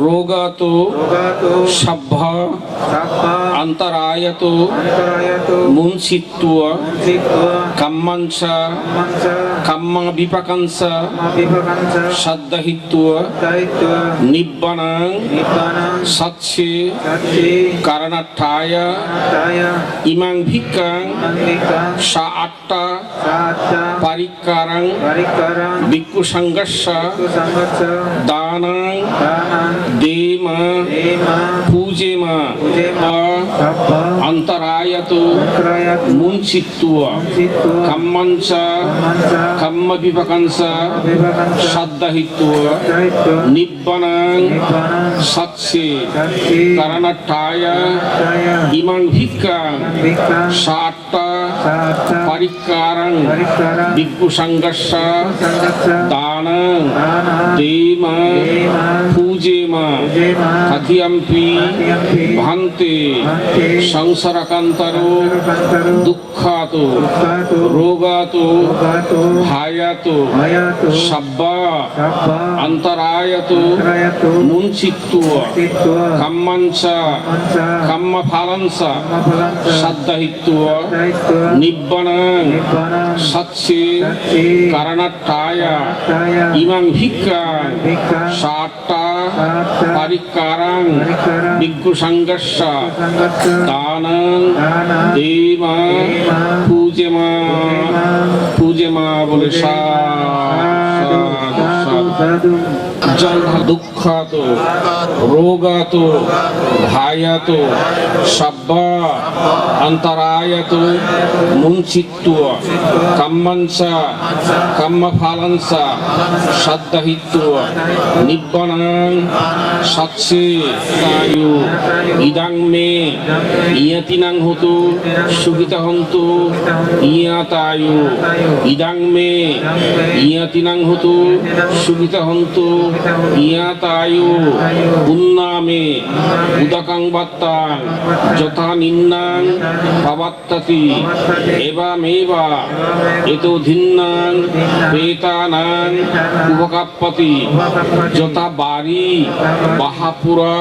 রোগাত রোগাত অন্তরায়ত মুন্সিত্ব মঞ্চ কম্ম বিপকংস সদ্দহিত্ব দায়িত্ব সৎসে তায় ইমাং ভিক্ষাং মন্দিকা সা আট্টা পারিকারাং ভিক্ষু সংঘর্ষ দানাং দানাং দেমা পূজেমা অন্তরায়ত অন্তরায়ত মুঞ্চিত্ব চিত্ত কম্মাঞ্চ মঞ্চ কম্ম বিপকংস বিভকাঞ্চ সদ্দহিত্ব দানাং দানাং দেমা পূজেমা পূজেমা কথিয়ম্পি কথিয়ম্পি ভান্তে সংসারকান্তর দুঃখাত রোগাত ভায়াত সব্বা অন্তরায়ত মুঞ্চিত্ব কম্মাঞ্চ মঞ্চ কম্ম ফালঞ্চ কর্মফলাঞ্চ সদ্দহিত্ব দায়িত্ব নিব্বাণাং নিব্বান সৎসে সত্যি কারণাঠায় তায় ইমাং ভিক্ষাং সাত্তা পারিকারাং সংগচ্ছ দানাং দেমা পূজেমা পূজেমা বলে সা দুঃখাত রোগাত ভায়াত সব্বা, অন্তরায়ত মুঞ্চিত্ব কম্মঞ্চ, কম্মফালঞ্চ সদ্দহিত্ব নিব্বনাং সৎসে তায়ু, ইদাং মে ইয়তিনাং হতু সুখিত হন্তু ইয়াতায়ু ইদাং মে ইয়তিনাং হতু সুখিত হন্তু ইয়াতায়ু উন্নামে উদকাং বাত্তাং যথা নিন্নাং পাবাত্ততি এবামেবা এতো ধিন্নাং পেতানাং উপকাপ্পতি যথা বাড়ি বাহাপুরা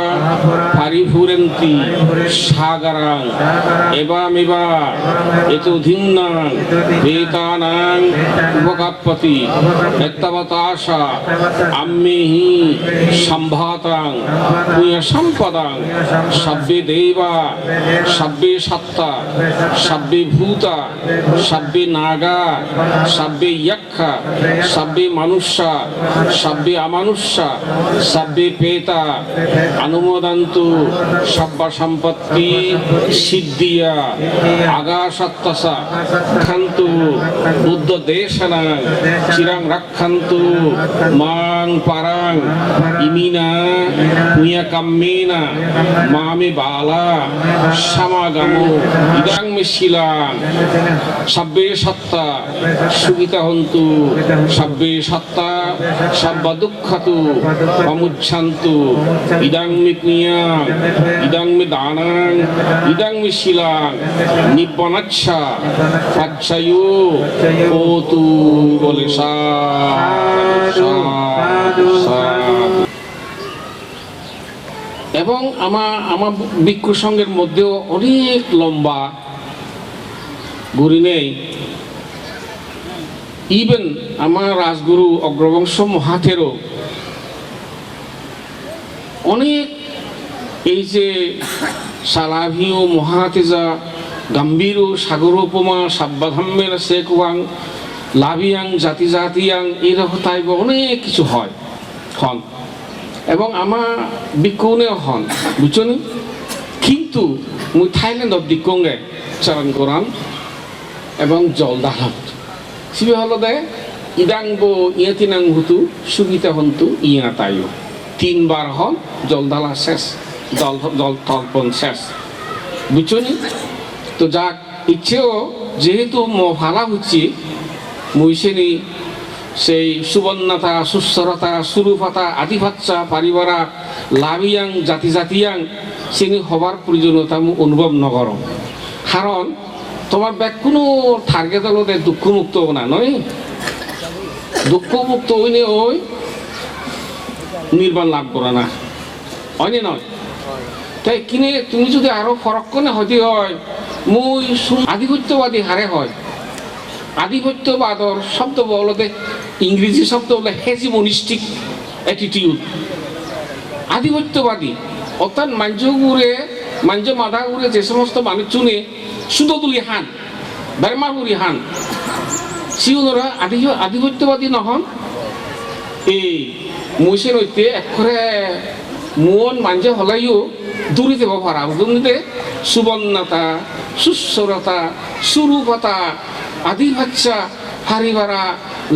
পারিফুরেন্তি সাগরাং এবামেবা এতো ধিন্নাং পেতানাং উপকাপ্পতি এত্তাবতাশা আম্মেহি সম্ভাতাং পুয় সম্পদাং, সব্বে দেবা, সব্বে সত্তা, সব্বে ভূতা, সব্বে নাগা, সব্বে যক্ষা সব্বে মনুষ্যা সব্বে অমানুষ্যা সব্বে পেতা অনুমোদন্তু সব্য সম্পত্তি সিদ্ধিয়া, আগাসত্তসা, খান্তু বুদ্ধ দেশনাং চিরাং রক্ষন্তু মাং পারাং ইমিনা পুয়া কাম্মেনা মামে বালা সমাগম ইদাং মিশিলাং সব্বে সত্তা সুগীতা হন্তু সব্বে সত্তা সব্য দুঃখতু অমুচ্ছান্তু ইদাং মে পুয়াং ইদাং মে দানাং ইদাং মে শিলাং নিব্বনাচ্ছা পাচ্ছায়ু ওতু বলে সা। এবং আমার আমার ভিক্ষু সঙ্গের মধ্যেও অনেক লম্বা ঘুরি নেই। ইভেন আমার রাজগুরু অগ্রবংশ মহাথেরও অনেক এই যে সালাভিও মহাতেজা, গম্ভীর সাগরোপমা সাব্বাধাম্যের শেখওয়াং লাভিয়াং, জাতি জাতিয়াং এইরকম টাইপ অনেক কিছু হয়, হন। এবং আমার বিক্ষণেও হন বুঝছনি কিন্তু মুই থাইল্যান্ডত বিক্ষঙ্গে চালান করান এবং জল দাহত সিবি হল দে, ইদাং বো ইয়া তিনাং হুতু, সুগীতা হন্তু, ইয়া তাইও। তিনবার হন, জল দালা শেষ, জল জল তর্পণ শেষ। বুঝছনি তো যাক, ইচ্ছেও যেহেতু ম ভালা হচ্ছে মুইসেনি, সেই সুবর্ণতা সুস্থরতা সুরূপতা আদিভাচ্চা পারিবারা, লাভিয়াং, জাতি জাতিয়াং চিনি হবার প্রয়োজনীয়তা মোক অনুভৱ নকৰোঁ কাৰণ তোমাৰ বেগ কোনো টাৰ্গেট অলতে দুঃখমুক্ত না, নয়? দুঃখমুক্ত হইনে ওই নির্বাণ লাভ করে না হয়নি নয়? তাই কিনে তুমি যদি আরও ফরক ফরক্ষণে হতে হয়, মুই আধিপত্যবাদী হারে হয়। আধিপত্যবাদর শব্দ বলতে ইংরেজি শব্দ বলে হেজিমনিস্টিক অ্যাটিটিউড আধিপত্যবাদী, অর্থাৎ মাঞ্জগুড়ে মাঞ্জ মাদাগুড়ে যে সমস্ত মানুষ চুনে সুদতুলি হান বেরমাগুড়ি হান সিউনরা আধি আধিপত্যবাদী নহন। এই মুসে নৈতে এক্ষরে মন মাঞ্জে হলাইও দূরে যাব পারা দুর্নীতে সুবর্ণতা, সুস্বরতা, সুরূপতা আদি ভাচ্চা হারিবারা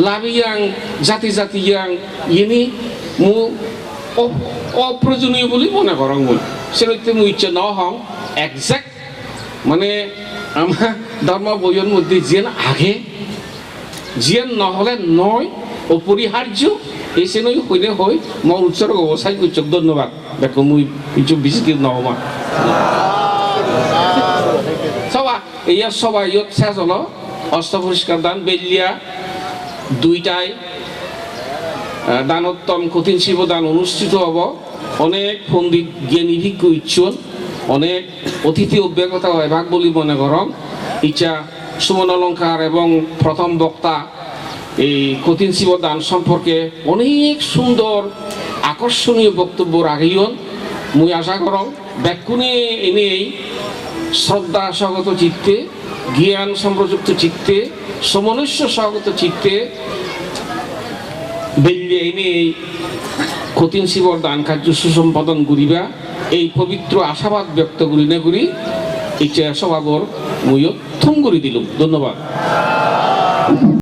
লাভিয়াং জাতি জাতি জাতিয়াং ইনি মু অপ্রয়োজনীয় বুলি মনে করং মই সেরকম মুই ইচ্ছে ন হং একজ্যাক্ট মানে আমার ধর্ম বইয়ের মধ্যে যেন আগে জিয়ান নহলে নয়, অপরিহার্য, এই নই হইলে হয় মই উৎসর্গ অবস্থায় উচ্চক ধন্যবাদ। দেখো মুই কিছু বেশি নহমা সবা, এইয়া সবাই শেষ হলো। অস্ত পরিষ্কার, দান বেলিয়া দুইটাই দানোত্তম কঠিন শিব দান অনুষ্ঠিত হব। অনেক পণ্ডিত জ্ঞানী ভিজ্ঞ ইচ্ছুন, অনেক অতিথি অভিজ্ঞতা এভাগ বলি মনে করম। ইচ্ছা সুমন অলঙ্কার এবং প্রথম বক্তা এই কঠিন শিব দান সম্পর্কে অনেক সুন্দর আকর্ষণীয় বক্তব্য রাখিয়ন। মুই আশা করম, ব্যাকুনে এনেই শ্রদ্ধা স্বাগত চিত্তে জ্ঞান সম্প্রযুক্ত চিত্তে সমনুষ্য স্বাগত চিত্তে, বেল্লে এনে এই কঠিন শিবর দান কার্য সুসম্পাদন করিবা, এই পবিত্র আশাবাদ ব্যক্ত করি না করি, এই স্বভাবর মুইও থুম করে দিল ধন্যবাদ।